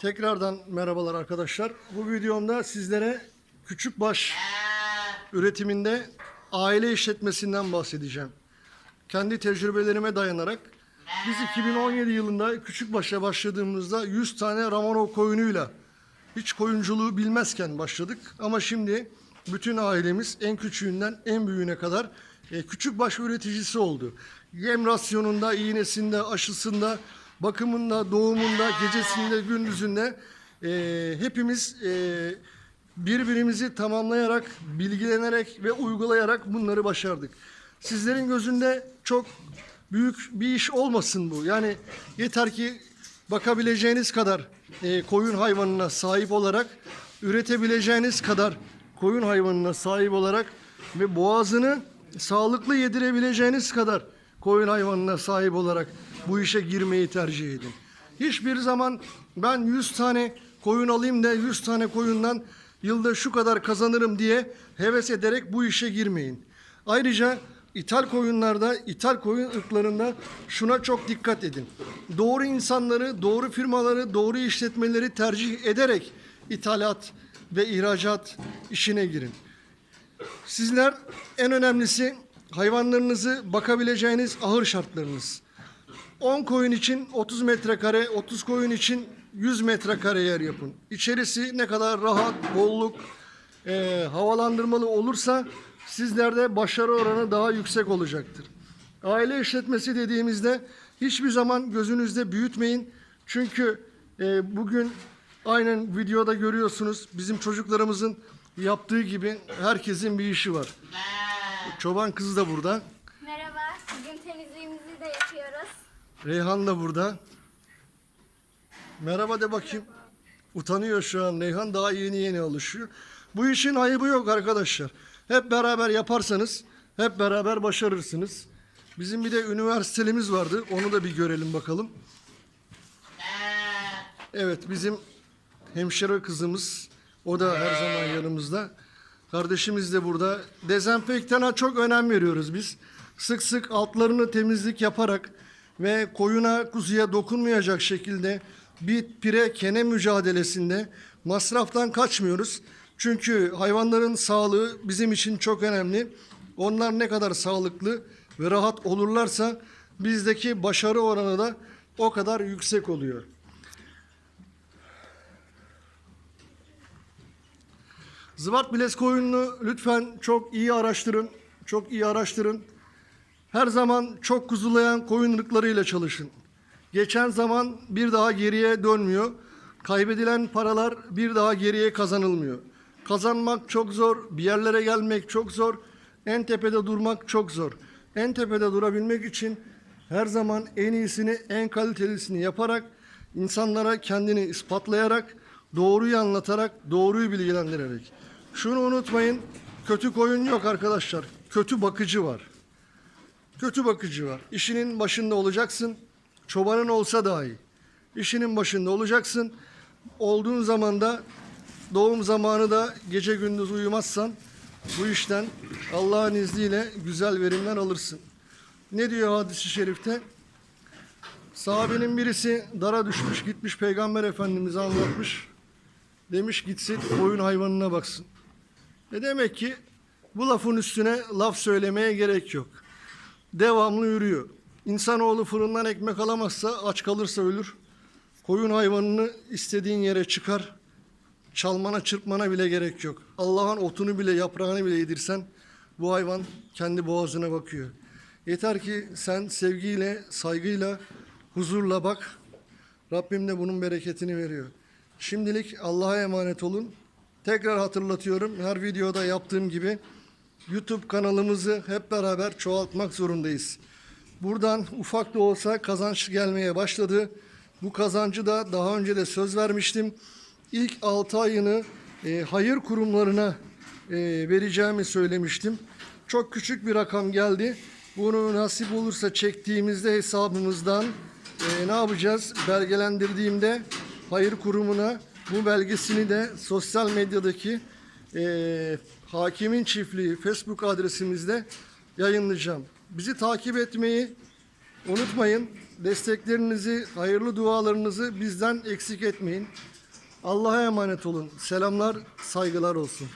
Tekrardan merhabalar arkadaşlar. Bu videomda sizlere küçük baş üretiminde aile işletmesinden bahsedeceğim. Kendi tecrübelerime dayanarak biz 2017 yılında küçük başa başladığımızda 100 tane Ramonov koyunuyla hiç koyunculuğu bilmezken başladık. Ama şimdi bütün ailemiz en küçüğünden en büyüğüne kadar e, küçük baş üreticisi oldu. Yem rasyonunda, iğnesinde, aşısında, bakımında, doğumunda, gecesinde, gündüzünde e, hepimiz e, birbirimizi tamamlayarak, bilgilenerek ve uygulayarak bunları başardık. Sizlerin gözünde çok büyük bir iş olmasın bu. Yani yeter ki bakabileceğiniz kadar e, koyun hayvanına sahip olarak, üretebileceğiniz kadar koyun hayvanına sahip olarak ve boğazını sağlıklı yedirebileceğiniz kadar koyun hayvanına sahip olarak bu işe girmeyi tercih edin. Hiçbir zaman ben 100 tane koyun alayım da 100 tane koyundan yılda şu kadar kazanırım diye heves ederek bu işe girmeyin. Ayrıca ithal koyunlarda, ithal koyun ırklarında şuna çok dikkat edin. Doğru insanları, doğru firmaları, doğru işletmeleri tercih ederek ithalat ve ihracat işine girin. Sizler en önemlisi hayvanlarınızı bakabileceğiniz ahır şartlarınız. 10 koyun için 30 metrekare, 30 koyun için 100 metrekare yer yapın. İçerisi ne kadar rahat, bolluk, e, havalandırmalı olursa sizlerde başarı oranı daha yüksek olacaktır. Aile işletmesi dediğimizde hiçbir zaman gözünüzde büyütmeyin. Çünkü e, bugün aynen videoda görüyorsunuz bizim çocuklarımızın yaptığı gibi herkesin bir işi var. Çoban kız da burada. Merhaba, bugün temizliğimizi de yapıyoruz. Reyhan da burada. Merhaba de bakayım. Utanıyor şu an Reyhan daha yeni yeni alışıyor. Bu işin ayıbı yok arkadaşlar. Hep beraber yaparsanız hep beraber başarırsınız. Bizim bir de üniversitelimiz vardı. Onu da bir görelim bakalım. Evet bizim hemşire kızımız. O da her zaman yanımızda. Kardeşimiz de burada. Dezenfektana çok önem veriyoruz biz. Sık sık altlarını temizlik yaparak ve koyuna kuzuya dokunmayacak şekilde bir pire kene mücadelesinde masraftan kaçmıyoruz. Çünkü hayvanların sağlığı bizim için çok önemli. Onlar ne kadar sağlıklı ve rahat olurlarsa bizdeki başarı oranı da o kadar yüksek oluyor. Zıvart biles koyununu lütfen çok iyi araştırın. Çok iyi araştırın. Her zaman çok kuzulayan koyun ırklarıyla çalışın. Geçen zaman bir daha geriye dönmüyor. Kaybedilen paralar bir daha geriye kazanılmıyor. Kazanmak çok zor, bir yerlere gelmek çok zor, en tepede durmak çok zor. En tepede durabilmek için her zaman en iyisini, en kalitelisini yaparak, insanlara kendini ispatlayarak, doğruyu anlatarak, doğruyu bilgilendirerek. Şunu unutmayın, kötü koyun yok arkadaşlar, kötü bakıcı var. Kötü bakıcı var. İşinin başında olacaksın. Çobanın olsa dahi. İşinin başında olacaksın. Olduğun zaman da doğum zamanı da gece gündüz uyumazsan bu işten Allah'ın izniyle güzel verimler alırsın. Ne diyor hadisi şerifte? Sahabenin birisi dara düşmüş gitmiş peygamber efendimize anlatmış. Demiş gitsin koyun hayvanına baksın. E demek ki bu lafın üstüne laf söylemeye gerek yok devamlı yürüyor. İnsanoğlu fırından ekmek alamazsa, aç kalırsa ölür. Koyun hayvanını istediğin yere çıkar. Çalmana, çırpmana bile gerek yok. Allah'ın otunu bile, yaprağını bile yedirsen bu hayvan kendi boğazına bakıyor. Yeter ki sen sevgiyle, saygıyla, huzurla bak. Rabbim de bunun bereketini veriyor. Şimdilik Allah'a emanet olun. Tekrar hatırlatıyorum her videoda yaptığım gibi YouTube kanalımızı hep beraber çoğaltmak zorundayız. Buradan ufak da olsa kazanç gelmeye başladı. Bu kazancı da daha önce de söz vermiştim. İlk 6 ayını e, hayır kurumlarına e, vereceğimi söylemiştim. Çok küçük bir rakam geldi. Bunu nasip olursa çektiğimizde hesabımızdan e, ne yapacağız? Belgelendirdiğimde hayır kurumuna bu belgesini de sosyal medyadaki e, Hakimin Çiftliği Facebook adresimizde yayınlayacağım. Bizi takip etmeyi unutmayın. Desteklerinizi, hayırlı dualarınızı bizden eksik etmeyin. Allah'a emanet olun. Selamlar, saygılar olsun.